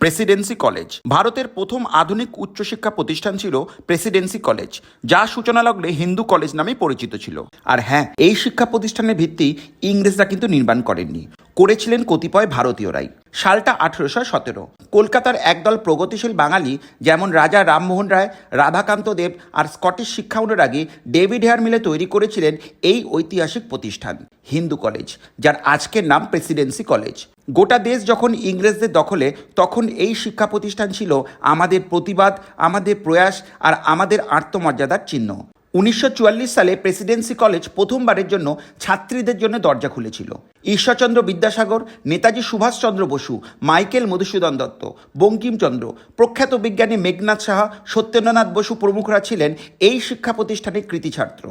Presidency college. ভারতের প্রথম আধুনিক উচ্চশিক্ষা প্রতিষ্ঠান ছিল প্রেসিডেন্সি কলেজ, যা সূচনা লগ্নে হিন্দু কলেজ নামে পরিচিত ছিল। আর হ্যাঁ এই শিক্ষা প্রতিষ্ঠানের ভিত্তি ইংরেজরা কিন্তু নির্মাণ করেননি। করেছিলেন কতিপয় ভারতীয়রাই। সালটা আঠেরোশো সতেরো। কলকাতার একদল প্রগতিশীল বাঙালি যেমন রাজা রামমোহন রায়, রাধাকান্ত দেব আর স্কটিশ শিক্ষা অনুরাগী ডেভিড হেয়ার মিলে তৈরি করেছিলেন এই ঐতিহাসিক প্রতিষ্ঠান, হিন্দু কলেজ, যার আজকের নাম প্রেসিডেন্সি কলেজ। গোটা দেশ যখন ইংরেজদের দখলে, তখন এই শিক্ষা প্রতিষ্ঠান ছিল আমাদের প্রতিবাদ, আমাদের প্রয়াস আর আমাদের আত্মমর্যাদার চিহ্ন। উনিশশো চুয়াল্লিশ সালে প্রেসিডেন্সি কলেজ প্রথমবারের জন্য ছাত্রীদের জন্য দরজা খুলেছিল। ঈশ্বরচন্দ্র বিদ্যাসাগর, নেতাজি সুভাষচন্দ্র বসু, মাইকেল মধুসূদন দত্ত বঙ্কিমচন্দ্র প্রখ্যাত বিজ্ঞানী মেঘনাথ সাহা, সত্যেন্দ্রনাথ বসু প্রমুখরা ছিলেন এই শিক্ষা প্রতিষ্ঠানের কৃতি ছাত্র।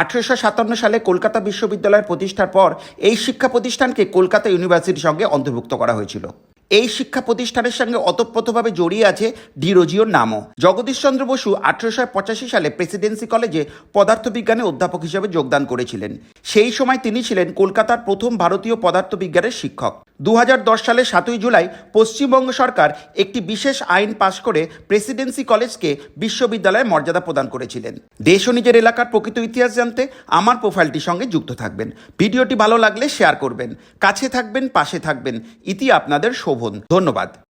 আঠেরোশো সাতান্ন সালে কলকাতা বিশ্ববিদ্যালয়ের প্রতিষ্ঠার পর এই শিক্ষা প্রতিষ্ঠানকে কলকাতা ইউনিভার্সিটির সঙ্গে অন্তর্ভুক্ত করা হয়েছিল। এই শিক্ষা প্রতিষ্ঠানের সঙ্গে অতপ্রতভাবে জড়িয়ে আছে ডিরোজিওর নামও। জগদীশ চন্দ্র বসু আঠারোশো পঁচাশি সালে প্রেসিডেন্সি কলেজে পদার্থবিজ্ঞানে অধ্যাপক হিসেবে যোগদান করেছিলেন। সেই সময় তিনি ছিলেন কলকাতার প্রথম ভারতীয় পদার্থবিজ্ঞানের শিক্ষক। দু হাজার দশ সালের সাতই জুলাই পশ্চিমবঙ্গ সরকার একটি বিশেষ আইন পাশ করে প্রেসিডেন্সি কলেজকে বিশ্ববিদ্যালয়ের মর্যাদা প্রদান করেছিলেন। দেশ ও নিজের এলাকার প্রকৃত ইতিহাস জানতে আমার প্রোফাইলটির সঙ্গে যুক্ত থাকবেন। ভিডিওটি ভালো লাগলে শেয়ার করবেন। কাছে থাকবেন, পাশে থাকবেন। ইতি আপনাদের শোভন। ধন্যবাদ।